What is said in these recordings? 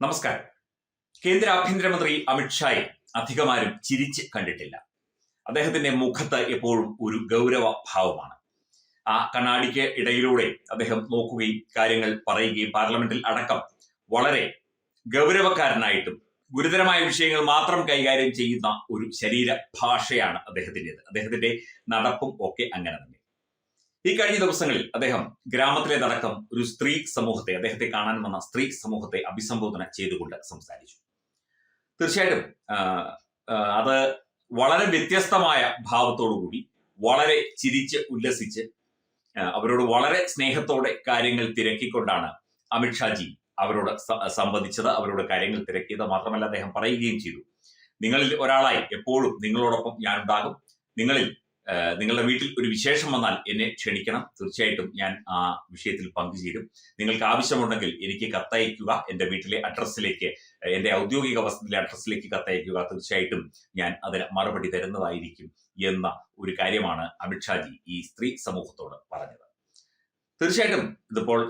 നമസ്കാരം. കേന്ദ്ര ആഭ്യന്തരമന്ത്രി അമിത്ഷായെ അധികമാരും ചിരിച്ച് കണ്ടിട്ടില്ല. അദ്ദേഹത്തിന്റെ മുഖത്ത് എപ്പോഴും ഒരു ഗൗരവ ഭാവമാണ്. ആ കണ്ണാടിക്ക് ഇടയിലൂടെ അദ്ദേഹം നോക്കുകയും കാര്യങ്ങൾ പറയുകയും പാർലമെന്റിൽ അടക്കം വളരെ ഗൗരവക്കാരനായിട്ടും ഗുരുതരമായ വിഷയങ്ങൾ മാത്രം കൈകാര്യം ചെയ്യുന്ന ഒരു ശരീര ഭാഷയാണ് അദ്ദേഹത്തിന്റെത്. അദ്ദേഹത്തിന്റെ നടപ്പും ഒക്കെ അങ്ങനെ തന്നെ. ഈ കഴിഞ്ഞ ദിവസങ്ങളിൽ അദ്ദേഹം ഗ്രാമത്തിലേതടക്കം ഒരു സ്ത്രീ സമൂഹത്തെ അദ്ദേഹത്തെ കാണാൻ വന്ന സ്ത്രീ സമൂഹത്തെ അഭിസംബോധന ചെയ്തുകൊണ്ട് സംസാരിച്ചു. തീർച്ചയായിട്ടും അത് വളരെ വ്യത്യസ്തമായ ഭാവത്തോടുകൂടി വളരെ ചിരിച്ച് ഉല്ലസിച്ച് അവരോട് വളരെ സ്നേഹത്തോടെ കാര്യങ്ങൾ തിരക്കിക്കൊണ്ടാണ് അമിത്ഷാജി അവരോട് സംവദിച്ചത് അവരോട് കാര്യങ്ങൾ തിരക്കിയത് മാത്രമല്ല അദ്ദേഹം പറയുകയും ചെയ്തു. നിങ്ങളിൽ ഒരാളായി എപ്പോഴും നിങ്ങളോടൊപ്പം ഞാനുണ്ടാകും. നിങ്ങളിൽ നിങ്ങളുടെ വീട്ടിൽ ഒരു വിശേഷം വന്നാൽ എന്നെ ക്ഷണിക്കണം. തീർച്ചയായിട്ടും ഞാൻ ആ വിഷയത്തിൽ പങ്കുചേരും. നിങ്ങൾക്ക് ആവശ്യമുണ്ടെങ്കിൽ എനിക്ക് കത്തയക്കുക. എന്റെ വീട്ടിലെ അഡ്രസ്സിലേക്ക് എന്റെ ഔദ്യോഗിക വസതിയിലെ അഡ്രസ്സിലേക്ക് കത്തയക്കുക. തീർച്ചയായിട്ടും ഞാൻ അതിന് മറുപടി തരുന്നതായിരിക്കും എന്ന ഒരു കാര്യമാണ് അമിത്ഷാജി ഈ സ്ത്രീ സമൂഹത്തോട് പറഞ്ഞത്. തീർച്ചയായിട്ടും ഇതിപ്പോൾ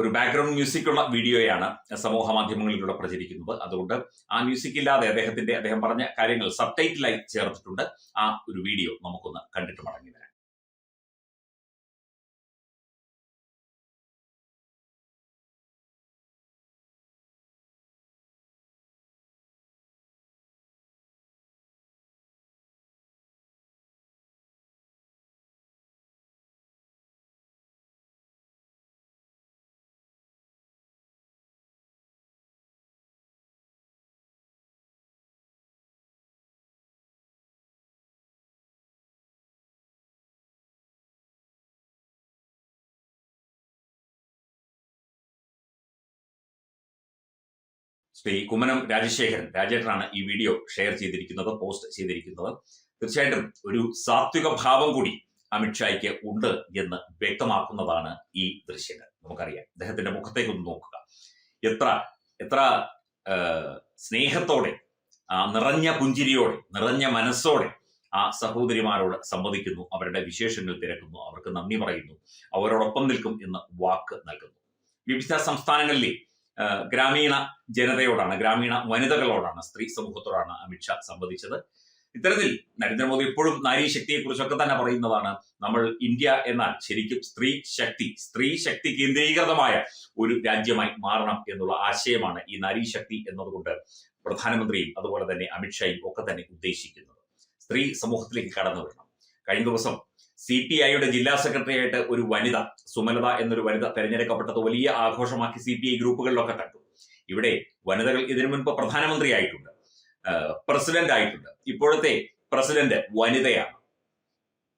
ഒരു ബാക്ക്ഗ്രൗണ്ട് മ്യൂസിക് ഉള്ള വീഡിയോയാണ് സമൂഹ മാധ്യമങ്ങളിലൂടെ പ്രചരിക്കുന്നത്. അതുകൊണ്ട് ആ മ്യൂസിക് ഇല്ലാതെ അദ്ദേഹത്തിന്റെ അദ്ദേഹം പറഞ്ഞ കാര്യങ്ങൾ സബ് ടൈറ്റിലായി ചേർത്തിട്ടുണ്ട്. ആ ഒരു വീഡിയോ നമുക്കൊന്ന് കണ്ടിട്ട് മടങ്ങി വരാം. ശ്രീ കുമ്മനം രാജശേഖരൻ രാജേട്ടനാണ് ഈ വീഡിയോ ഷെയർ ചെയ്തിരിക്കുന്നത് പോസ്റ്റ് ചെയ്തിരിക്കുന്നത്. തീർച്ചയായിട്ടും ഒരു സാത്വിക ഭാവം കൂടി അമിത്ഷായ്ക്ക് ഉണ്ട് എന്ന് വ്യക്തമാക്കുന്നതാണ് ഈ ദൃശ്യങ്ങൾ. നമുക്കറിയാം. അദ്ദേഹത്തിന്റെ മുഖത്തേക്ക് ഒന്ന് നോക്കുക. എത്ര എത്ര സ്നേഹത്തോടെ നിറഞ്ഞ പുഞ്ചിരിയോടെ നിറഞ്ഞ മനസ്സോടെ ആ സഹോദരിമാരോട് സംവദിക്കുന്നു അവരുടെ വിശേഷങ്ങൾ തിരക്കുന്നു അവർക്ക് നന്ദി പറയുന്നു അവരോടൊപ്പം നിൽക്കും എന്ന് വാക്ക് നൽകുന്നു. വിവിധ സംസ്ഥാനങ്ങളിലെ ഗ്രാമീണ ജനതയോടാണ് ഗ്രാമീണ വനിതകളോടാണ് സ്ത്രീ സമൂഹത്തോടാണ് അമിത്ഷാ സംവദിച്ചത്. ഇത്തരത്തിൽ നരേന്ദ്രമോദി എപ്പോഴും നാരീ ശക്തിയെക്കുറിച്ചൊക്കെ തന്നെ പറയുന്നതാണ്. നമ്മൾ ഇന്ത്യ എന്നാൽ ശരിക്കും സ്ത്രീ ശക്തി സ്ത്രീ ശക്തി കേന്ദ്രീകൃതമായ ഒരു രാജ്യമായി മാറണം എന്നുള്ള ആശയമാണ് ഈ നാരീ ശക്തി എന്നതുകൊണ്ട് പ്രധാനമന്ത്രിയും അതുപോലെ തന്നെ അമിത്ഷായും ഒക്കെ തന്നെ ഉദ്ദേശിക്കുന്നത്. സ്ത്രീ സമൂഹത്തിലേക്ക് കടന്നു വരണം. കഴിഞ്ഞ ദിവസം സി പി ഐയുടെ ജില്ലാ സെക്രട്ടറി ആയിട്ട് ഒരു വനിത സുമലത എന്നൊരു വനിത തെരഞ്ഞെടുക്കപ്പെട്ടത് വലിയ ആഘോഷമാക്കി സി പി ഐ ഗ്രൂപ്പുകളിലൊക്കെ കണ്ടു ഇവിടെ വനിതകൾ ഇതിനു മുൻപ് പ്രധാനമന്ത്രി ആയിട്ടുണ്ട് പ്രസിഡന്റ് ആയിട്ടുണ്ട് ഇപ്പോഴത്തെ പ്രസിഡന്റ് വനിതയാണ്.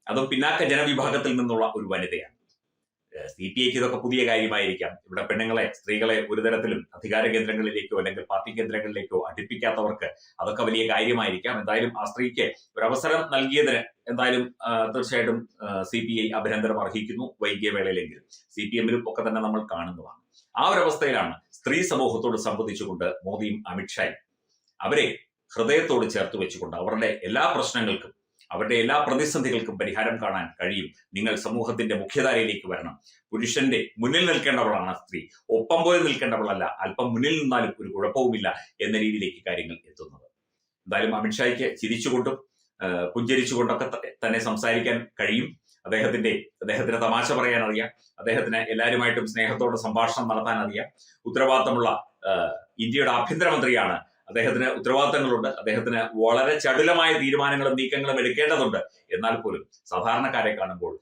അതും പിന്നാക്ക ജനവിഭാഗത്തിൽ നിന്നുള്ള ഒരു വനിതയാണ്. സി പി ഐക്ക് ഇതൊക്കെ പുതിയ കാര്യമായിരിക്കാം. ഇവിടെ പെണ്ണുങ്ങളെ സ്ത്രീകളെ ഒരു തരത്തിലും അധികാര കേന്ദ്രങ്ങളിലേക്കോ അല്ലെങ്കിൽ പാർട്ടി കേന്ദ്രങ്ങളിലേക്കോ അടുപ്പിക്കാത്തവർക്ക് അതൊക്കെ വലിയ കാര്യമായിരിക്കാം. എന്തായാലും ആ സ്ത്രീക്ക് ഒരു അവസരം നൽകിയതിന് എന്തായാലും തീർച്ചയായിട്ടും സി പി ഐ അഭിനന്ദനം അർഹിക്കുന്നു. വൈകിയ വേളയിലെങ്കിലും സി പി എമ്മിലും ഒക്കെ തന്നെ നമ്മൾ കാണുന്നതാണ്. ആ ഒരു അവസ്ഥയിലാണ് സ്ത്രീ സമൂഹത്തോട് സംബന്ധിച്ചുകൊണ്ട് മോദിയും അമിത്ഷായും അവരെ ഹൃദയത്തോട് ചേർത്ത് വെച്ചുകൊണ്ട് അവരുടെ എല്ലാ പ്രശ്നങ്ങൾക്കും അവരുടെ എല്ലാ പ്രതിസന്ധികൾക്കും പരിഹാരം കാണാൻ കഴിയും. നിങ്ങൾ സമൂഹത്തിന്റെ മുഖ്യധാരയിലേക്ക് വരണം. പുരുഷന്റെ മുന്നിൽ നിൽക്കേണ്ടവളാണ് സ്ത്രീ. ഒപ്പം പോയി നിൽക്കേണ്ടവളല്ല. അല്പം മുന്നിൽ നിന്നാലും ഒരു കുഴപ്പവുമില്ല എന്ന രീതിയിലേക്ക് കാര്യങ്ങൾ എത്തുന്നത്. എന്തായാലും അമിത്ഷായ്ക്ക് ചിരിച്ചുകൊണ്ടും പുഞ്ചരിച്ചുകൊണ്ടൊക്കെ തന്നെ സംസാരിക്കാൻ കഴിയും. അദ്ദേഹത്തിന്റെ അദ്ദേഹത്തിന് തമാശ പറയാൻ അറിയാം അദ്ദേഹത്തിന് എല്ലാവരുമായിട്ടും സ്നേഹത്തോടെ സംഭാഷണം നടത്താൻ അറിയാം ഉത്തരവാദിത്തമുള്ള ഇന്ത്യയുടെ ആഭ്യന്തരമന്ത്രിയാണ് അദ്ദേഹത്തിന് ഉത്തരവാദിത്തങ്ങളുണ്ട്. അദ്ദേഹത്തിന് വളരെ ചടുലമായ തീരുമാനങ്ങളും നീക്കങ്ങളും എടുക്കേണ്ടതുണ്ട്. എന്നാൽ പോലും സാധാരണക്കാരെ കാണുമ്പോൾ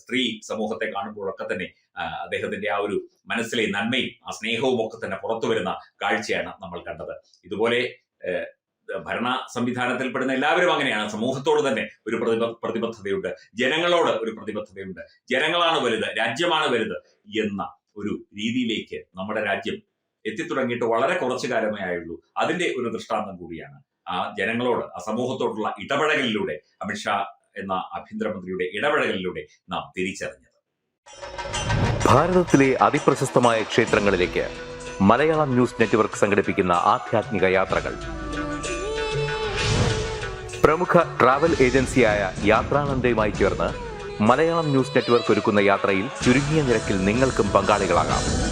സ്ത്രീ സമൂഹത്തെ കാണുമ്പോഴൊക്കെ തന്നെ അദ്ദേഹത്തിന്റെ ആ ഒരു മനസ്സിലെ നന്മയും ആ സ്നേഹവും ഒക്കെ തന്നെ പുറത്തു വരുന്ന കാഴ്ചയാണ് നമ്മൾ കണ്ടത്. ഇതുപോലെ ഭരണ സംവിധാനത്തിൽ പെടുന്ന എല്ലാവരും അങ്ങനെയാണ്. സമൂഹത്തോട് തന്നെ ഒരു പ്രതിബ പ്രതിബദ്ധതയുണ്ട്. ജനങ്ങളോട് ഒരു പ്രതിബദ്ധതയുണ്ട്. ജനങ്ങളാണ് വലുത് രാജ്യമാണ് വലുത് എന്ന ഒരു രീതിയിലേക്ക് നമ്മുടെ രാജ്യം എത്തിത്തുടങ്ങിയിട്ട് വളരെ കുറച്ചു കാലമേ ആയുള്ളൂ. അതിന്റെ ഒരു ദൃഷ്ടാന്തം കൂടിയാണ്. ആ ജനങ്ങളോട് ആ സമൂഹത്തോടുള്ള ഇടപെടലിലൂടെ അമിത്ഷാ എന്ന ആഭ്യന്തരമന്ത്രിയുടെ ഇടപെടലിലൂടെ നാം തിരിച്ചറിഞ്ഞത്. ഭാരതത്തിലെ അതിപ്രശസ്തമായ ക്ഷേത്രങ്ങളിലേക്ക് മലയാളം ന്യൂസ് നെറ്റ്വർക്ക് സംഘടിപ്പിക്കുന്ന ആധ്യാത്മിക യാത്രകൾ. പ്രമുഖ ട്രാവൽ ഏജൻസിയായ യാത്രാനന്ദയുമായി ചേർന്ന് മലയാളം ന്യൂസ് നെറ്റ്വർക്ക് ഒരുക്കുന്ന യാത്രയിൽ ചുരുങ്ങിയ നിരക്കിൽ നിങ്ങൾക്കും പങ്കാളികളാകാം.